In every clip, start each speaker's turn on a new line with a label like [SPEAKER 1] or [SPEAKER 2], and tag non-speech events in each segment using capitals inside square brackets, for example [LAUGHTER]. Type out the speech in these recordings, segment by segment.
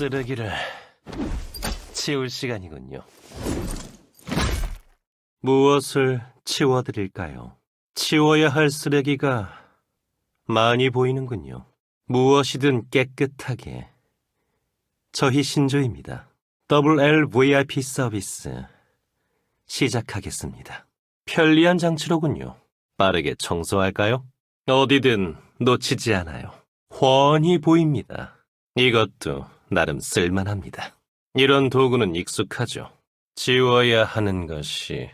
[SPEAKER 1] 쓰레기를 치울 시간이군요. 무엇을 치워드릴까요? 치워야 할 쓰레기가 많이 보이는군요. 무엇이든 깨끗하게. 저희 신조입니다. 더블 L VIP 서비스 시작하겠습니다. 편리한 장치로군요. 빠르게 청소할까요? 어디든 놓치지 않아요. 훤히 보입니다. 이것도 나름 쓸만합니다. 이런 도구는 익숙하죠. 지워야 하는 것이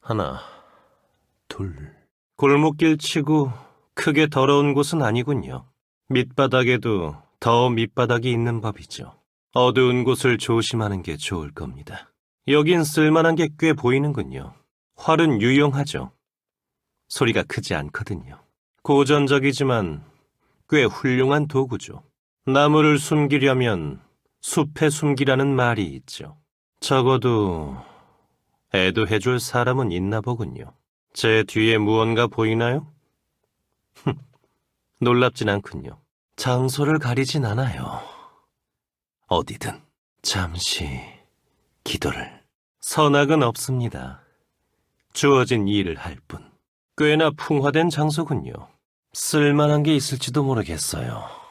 [SPEAKER 1] 하나, 둘. 골목길 치고 크게 더러운 곳은 아니군요. 밑바닥에도 더 밑바닥이 있는 법이죠. 어두운 곳을 조심하는 게 좋을 겁니다. 여긴 쓸만한 게 꽤 보이는군요. 활은 유용하죠. 소리가 크지 않거든요. 고전적이지만 꽤 훌륭한 도구죠. 나무를 숨기려면 숲에 숨기라는 말이 있죠. 적어도 애도해 줄 사람은 있나 보군요. 제 뒤에 무언가 보이나요? 놀랍진 않군요. 장소를 가리진 않아요. 어디든 잠시 기도를. 선악은 없습니다. 주어진 일을 할 뿐. 꽤나 풍화된 장소군요. 쓸만한 게 있을지도 모르겠어요.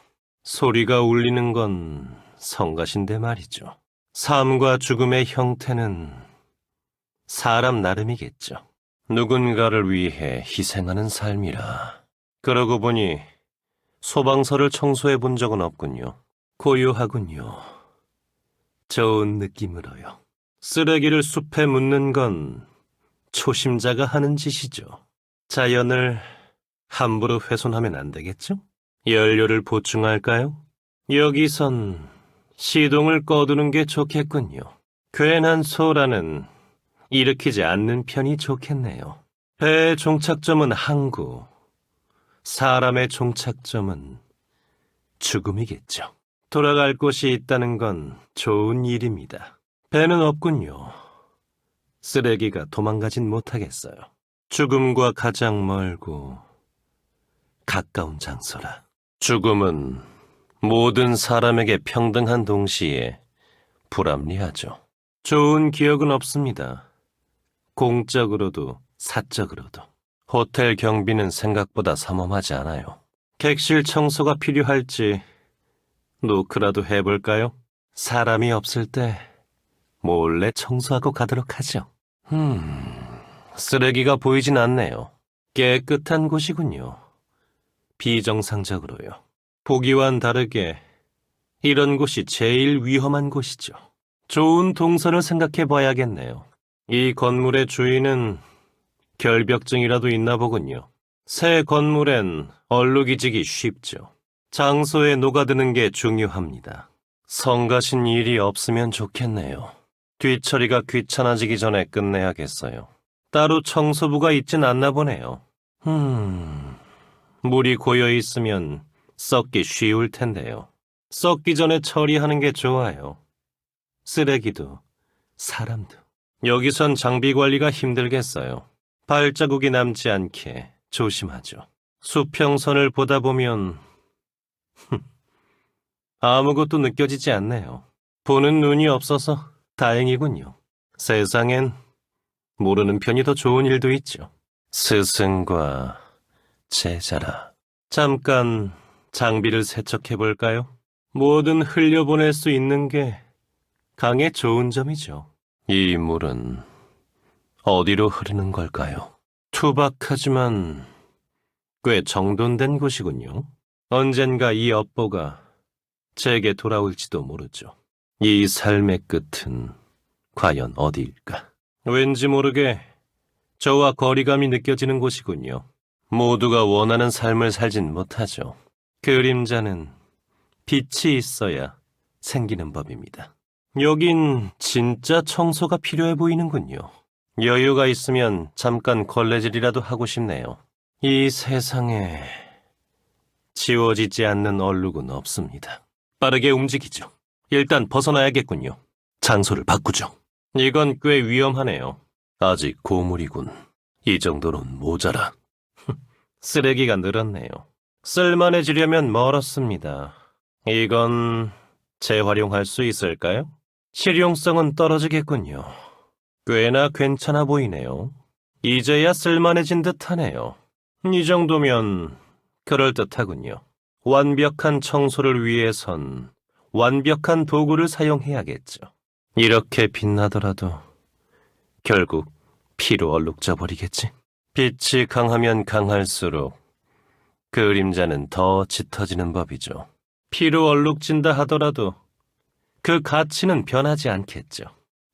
[SPEAKER 1] 소리가 울리는 건 성가신데 말이죠. 삶과 죽음의 형태는 사람 나름이겠죠. 누군가를 위해 희생하는 삶이라. 그러고 보니 소방서를 청소해 본 적은 없군요. 고요하군요. 좋은 느낌으로요. 쓰레기를 숲에 묻는 건 초심자가 하는 짓이죠. 자연을 함부로 훼손하면 안 되겠죠? 연료를 보충할까요? 여기선 시동을 꺼두는 게 좋겠군요. 괜한 소라는 일으키지 않는 편이 좋겠네요. 배의 종착점은 항구, 사람의 종착점은 죽음이겠죠. 돌아갈 곳이 있다는 건 좋은 일입니다. 배는 없군요. 쓰레기가 도망가진 못하겠어요. 죽음과 가장 멀고 가까운 장소라. 죽음은 모든 사람에게 평등한 동시에 불합리하죠. 좋은 기억은 없습니다. 공적으로도 사적으로도. 호텔 경비는 생각보다 삼엄하지 않아요. 객실 청소가 필요할지 노크라도 해볼까요? 사람이 없을 때 몰래 청소하고 가도록 하죠. 음, 쓰레기가 보이진 않네요. 깨끗한 곳이군요. 비정상적으로요. 보기와는 다르게 이런 곳이 제일 위험한 곳이죠. 좋은 동선을 생각해 봐야겠네요. 이 건물의 주인은 결벽증이라도 있나 보군요. 새 건물엔 얼룩이지기 쉽죠. 장소에 녹아드는 게 중요합니다. 성가신 일이 없으면 좋겠네요. 뒤처리가 귀찮아지기 전에 끝내야겠어요. 따로 청소부가 있진 않나 보네요. 음, 물이 고여 있으면 썩기 쉬울 텐데요. 썩기 전에 처리하는 게 좋아요. 쓰레기도, 사람도. 여기선 장비 관리가 힘들겠어요. 발자국이 남지 않게 조심하죠. 수평선을 보다 보면 흠, 아무것도 느껴지지 않네요. 보는 눈이 없어서 다행이군요. 세상엔 모르는 편이 더 좋은 일도 있죠. 스승과 제자라. 잠깐 장비를 세척해 볼까요? 뭐든 흘려보낼 수 있는 게 강의 좋은 점이죠. 이 물은 어디로 흐르는 걸까요? 투박하지만 꽤 정돈된 곳이군요. 언젠가 이 업보가 제게 돌아올지도 모르죠. 이 삶의 끝은 과연 어디일까? 왠지 모르게 저와 거리감이 느껴지는 곳이군요. 모두가 원하는 삶을 살진 못하죠. 그림자는 빛이 있어야 생기는 법입니다. 여긴 진짜 청소가 필요해 보이는군요. 여유가 있으면 잠깐 걸레질이라도 하고 싶네요. 이 세상에 지워지지 않는 얼룩은 없습니다. 빠르게 움직이죠. 일단 벗어나야겠군요. 장소를 바꾸죠. 이건 꽤 위험하네요. 아직 고물이군. 이 정도는 모자라. 쓰레기가 늘었네요. 쓸만해지려면 멀었습니다. 이건 재활용할 수 있을까요? 실용성은 떨어지겠군요. 꽤나 괜찮아 보이네요. 이제야 쓸만해진 듯하네요. 이 정도면 그럴듯하군요. 완벽한 청소를 위해선 완벽한 도구를 사용해야겠죠. 이렇게 빛나더라도 결국 피로 얼룩져 버리겠지. 빛이 강하면 강할수록 그림자는 더 짙어지는 법이죠. 피로 얼룩진다 하더라도 그 가치는 변하지 않겠죠.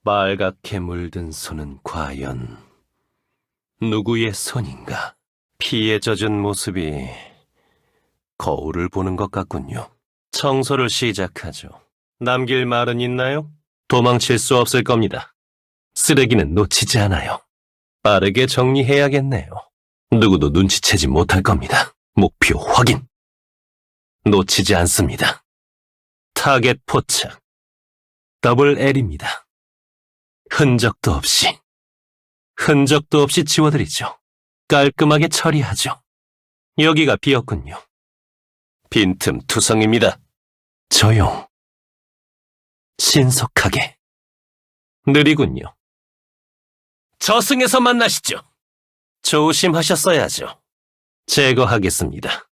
[SPEAKER 1] 빨갛게 물든 손은 과연 누구의 손인가? 피에 젖은 모습이 거울을 보는 것 같군요. 청소를 시작하죠. 남길 말은 있나요? 도망칠 수 없을 겁니다. 쓰레기는 놓치지 않아요. 빠르게 정리해야겠네요. 누구도 눈치채지 못할 겁니다. 목표 확인. 놓치지 않습니다. 타겟 포착. 더블 L입니다. 흔적도 없이, 흔적도 없이 지워드리죠. 깔끔하게 처리하죠. 여기가 비었군요. 빈틈 투성입니다. 조용. 신속하게. 느리군요. 저승에서 만나시죠. 조심하셨어야죠. 제거하겠습니다.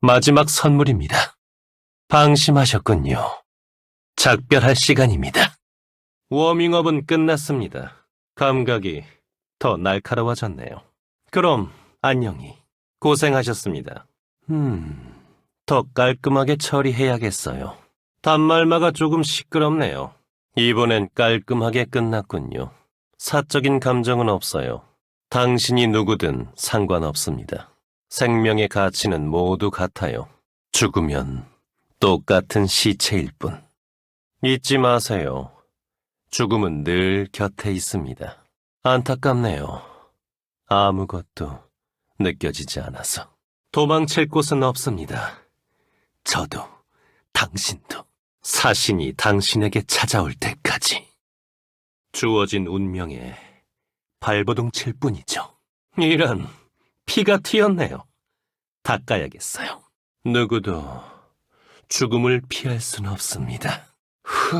[SPEAKER 1] 마지막 선물입니다. 방심하셨군요. 작별할 시간입니다. 워밍업은 끝났습니다. 감각이 더 날카로워졌네요. 그럼 안녕히 고생하셨습니다. 음, 더 깔끔하게 처리해야겠어요. 단말마가 조금 시끄럽네요. 이번엔 깔끔하게 끝났군요. 사적인 감정은 없어요. 당신이 누구든 상관없습니다. 생명의 가치는 모두 같아요. 죽으면 똑같은 시체일 뿐. 잊지 마세요. 죽음은 늘 곁에 있습니다. 안타깝네요. 아무것도 느껴지지 않아서. 도망칠 곳은 없습니다. 저도, 당신도, 사신이 당신에게 찾아올 때까지. 주어진 운명에 발버둥 칠 뿐이죠. 이런, 피가 튀었네요. 닦아야겠어요. 누구도 죽음을 피할 순 없습니다. 후.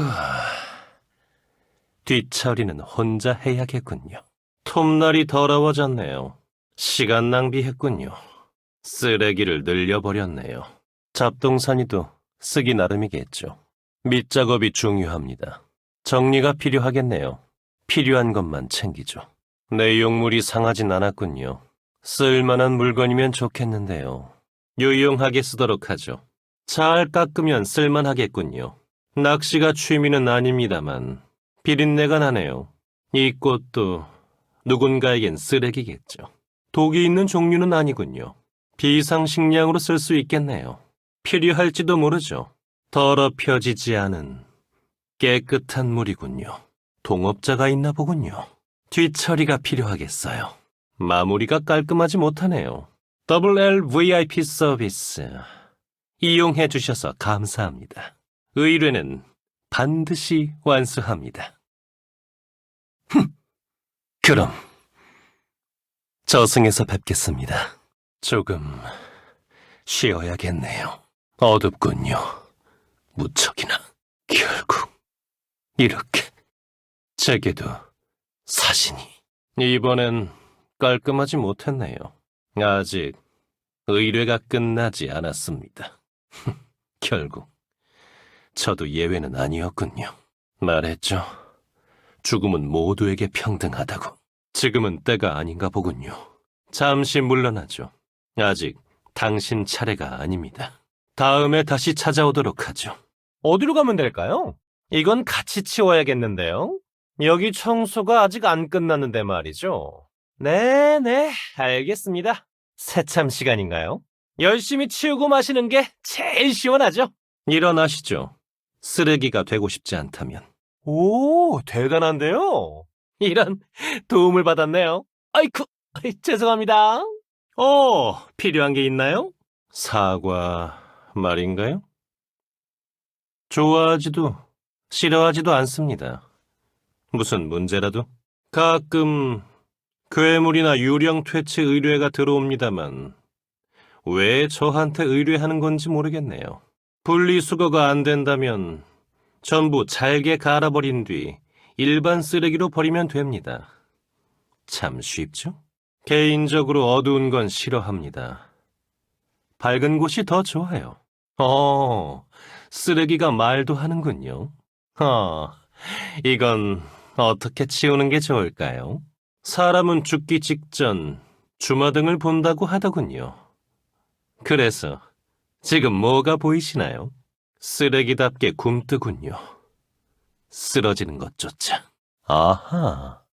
[SPEAKER 1] 뒷처리는 혼자 해야겠군요. 톱날이 더러워졌네요. 시간 낭비했군요. 쓰레기를 늘려버렸네요. 잡동사니도 쓰기 나름이겠죠. 밑작업이 중요합니다. 정리가 필요하겠네요. 필요한 것만 챙기죠. 내용물이 상하진 않았군요. 쓸만한 물건이면 좋겠는데요. 유용하게 쓰도록 하죠. 잘 깎으면 쓸만하겠군요. 낚시가 취미는 아닙니다만 비린내가 나네요. 이 꽃도 누군가에겐 쓰레기겠죠. 독이 있는 종류는 아니군요. 비상식량으로 쓸 수 있겠네요. 필요할지도 모르죠. 더럽혀지지 않은 깨끗한 물이군요. 동업자가 있나 보군요. 뒤처리가 필요하겠어요. 마무리가 깔끔하지 못하네요. 더블 L VIP 서비스 이용해 주셔서 감사합니다. 의뢰는 반드시 완수합니다. 흠, 그럼 저승에서 뵙겠습니다. 조금 쉬어야겠네요. 어둡군요. 무척이나 결국 이렇게 제게도 사신이 이번엔 깔끔하지 못했네요. 아직 의뢰가 끝나지 않았습니다. [LAUGHS] 결국 저도 예외는 아니었군요. 말했죠. 죽음은 모두에게 평등하다고. 지금은 때가 아닌가 보군요. 잠시 물러나죠. 아직 당신 차례가 아닙니다. 다음에 다시 찾아오도록 하죠. 어디로 가면 될까요? 이건 같이 치워야겠는데요. 여기 청소가 아직 안 끝났는데 말이죠. 네네, 알겠습니다. 새참 시간인가요? 열심히 치우고 마시는 게 제일 시원하죠. 일어나시죠. 쓰레기가 되고 싶지 않다면. 오, 대단한데요? 이런 도움을 받았네요. 아이쿠, 죄송합니다. 어, 필요한 게 있나요? 사과 말인가요? 좋아하지도 싫어하지도 않습니다. 무슨 문제라도? 가끔 괴물이나 유령 퇴치 의뢰가 들어옵니다만 왜 저한테 의뢰하는 건지 모르겠네요. 분리수거가 안 된다면 전부 잘게 갈아버린 뒤 일반 쓰레기로 버리면 됩니다. 참 쉽죠? 개인적으로 어두운 건 싫어합니다. 밝은 곳이 더 좋아요. 어, 쓰레기가 말도 하는군요. 어, 이건 어떻게 치우는 게 좋을까요? 사람은 죽기 직전 주마등을 본다고 하더군요. 그래서 지금 뭐가 보이시나요? 쓰레기답게 굼뜨군요. 쓰러지는 것조차. 아하,